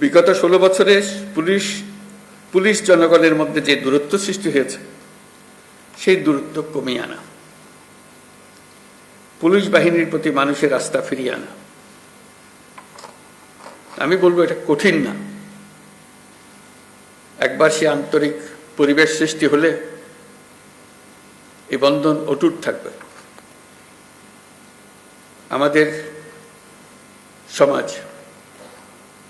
বিগত ষোলো বছরে পুলিশ পুলিশ জনগণের মধ্যে যে দূরত্ব সৃষ্টি হয়েছে, সেই দূরত্ব কমিয়ে আনা। পুলিশ বাহিনীর প্রতি মানুষের আস্থা ফিরিয়ে আনা। আমি বলব এটা কঠিন না। একবার সে আন্তরিক পরিবেশ সৃষ্টি হলে এই বন্ধন অটুট থাকবে। আমাদের সমাজ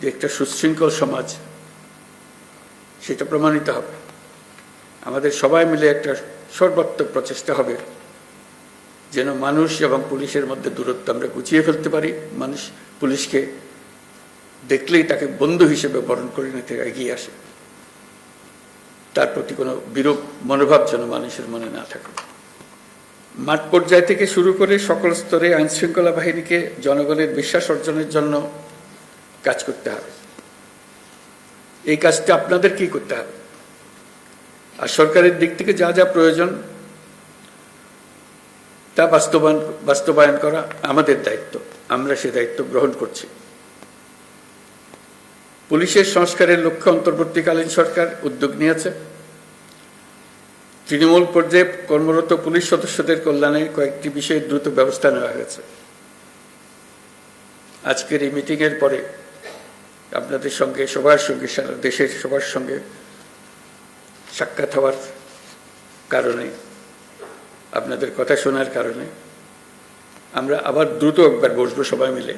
যে একটা সুশৃঙ্খল সমাজ, সেটা প্রমাণিত হবে। আমাদের সবাই মিলে একটা সর্বাত্মক প্রচেষ্টা হবে যেন মানুষ এবং পুলিশের মধ্যে দূরত্ব আমরা গুছিয়ে ফেলতে পারি। মানুষ পুলিশকে দেখলেই তাকে বন্ধু হিসেবে বরণ করে নিতে এগিয়ে আসে। তার প্রতি কোনো বিরূপ মনোভাব যেন মানুষের মনে না থাকে। মাঠ পর্যায় থেকে শুরু করে সকল স্তরে আইনশৃঙ্খলা বাহিনীকে জনগণের বিশ্বাস অর্জনের জন্য কাজ করতে হবে। এই কাজটা আপনাদের কি করতে হবে? আর সরকারের দিক থেকে যা যা প্রয়োজন, তা বাস্তবায়ন বাস্তবায়ন করা আমাদের দায়িত্ব। আমরা সে দায়িত্ব গ্রহণ করছি। পুলিশের সংস্কারের লক্ষ্যে অন্তর্বর্তীকালীন সরকার উদ্যোগ নিয়েছে। তৃণমূল পর্যায়ে কর্মরত পুলিশ সদস্যদের কল্যাণে কয়েকটি বিষয়ে দ্রুত ব্যবস্থা নেওয়া হয়েছে। আজকের এই মিটিংয়ের পরে আপনাদের সঙ্গে, সবার সঙ্গে, সারা দেশের সবার সঙ্গে সাক্ষাৎ হওয়ার কারণে, আপনাদের কথা শোনার কারণে, আমরা আবার দ্রুত একবার বসবো সবাই মিলে।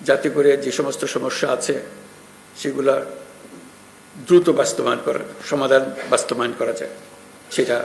যাতে করে যে সমস্ত সমস্যা আছে, সেগুলা দ্রুত বাস্তবায়ন করা সমাধান বাস্তবায়ন করা যায়, সেটা